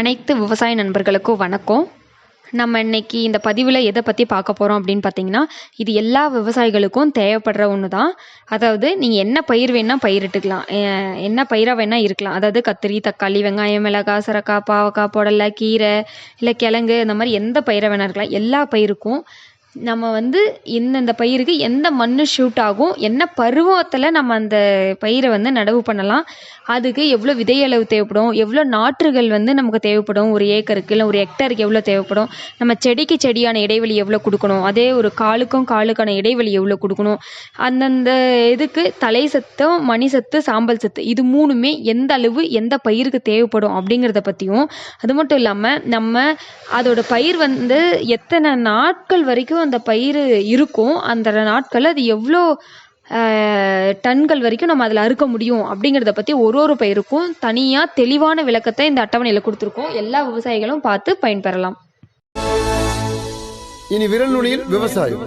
அனைத்து விவசாய நண்பர்களுக்கும் வணக்கம். நம்ம இன்னைக்கு இந்த பதிவில் எதை பற்றி பார்க்க போகிறோம் அப்படின்னு பார்த்தீங்கன்னா இது எல்லா விவசாயிகளுக்கும் தேவைப்படுற ஒன்று தான் அதாவது நீங்கள் என்ன பயிர் வேணால் பயிரிட்டுக்கலாம். என்ன பயிராக வேணால் இருக்கலாம். அதாவது கத்திரி தக்காளி வெங்காயம் மிளகாய் சுரக்காய் பாவக்காய் புடலை கீரை இல்லை கிழங்கு இந்த மாதிரி எந்த பயிரை வேணால் இருக்கலாம். எல்லா பயிருக்கும் நம்ம வந்து இந்தந்த பயிருக்கு எந்த மண் ஷூட் ஆகும் என்ன பருவத்தில் நம்ம அந்த பயிரை வந்து நடவு பண்ணலாம் அதுக்கு எவ்வளோ விதை அளவு தேவைப்படும் எவ்வளோ நாற்றுகள் வந்து நமக்கு தேவைப்படும் ஒரு ஏக்கருக்கு இல்லை ஒரு ஹெக்டருக்கு எவ்வளோ தேவைப்படும் நம்ம செடிக்கு செடியான இடைவெளி எவ்வளோ கொடுக்கணும் அதே ஒரு காலுக்கும் காலுக்கான இடைவெளி எவ்வளோ கொடுக்கணும் அந்தந்த இதுக்கு தலை சத்தம் மணி சத்து சாம்பல் சத்து இது மூணுமே எந்த அளவு எந்த பயிருக்கு தேவைப்படும் அப்படிங்கிறத பற்றியும் அது மட்டும் இல்லாமல் நம்ம அதோட பயிர் வந்து எத்தனை நாட்கள் வரைக்கும் அந்த பயிர் இருக்கும் அந்த நாட்கள் அது எவ்வளோ டன்கள் வரைக்கும் நம்ம அதில் அறுக்க முடியும் அப்படிங்கிறத பற்றி ஒரு ஒரு பயிருக்கும் தனியாக தெளிவான விளக்கத்தை இந்த அட்டவணையில் கொடுத்துருக்கோம். எல்லா விவசாயிகளும் பார்த்து பயன்பெறலாம். இனி விரல் நுனியில் விவசாயம்.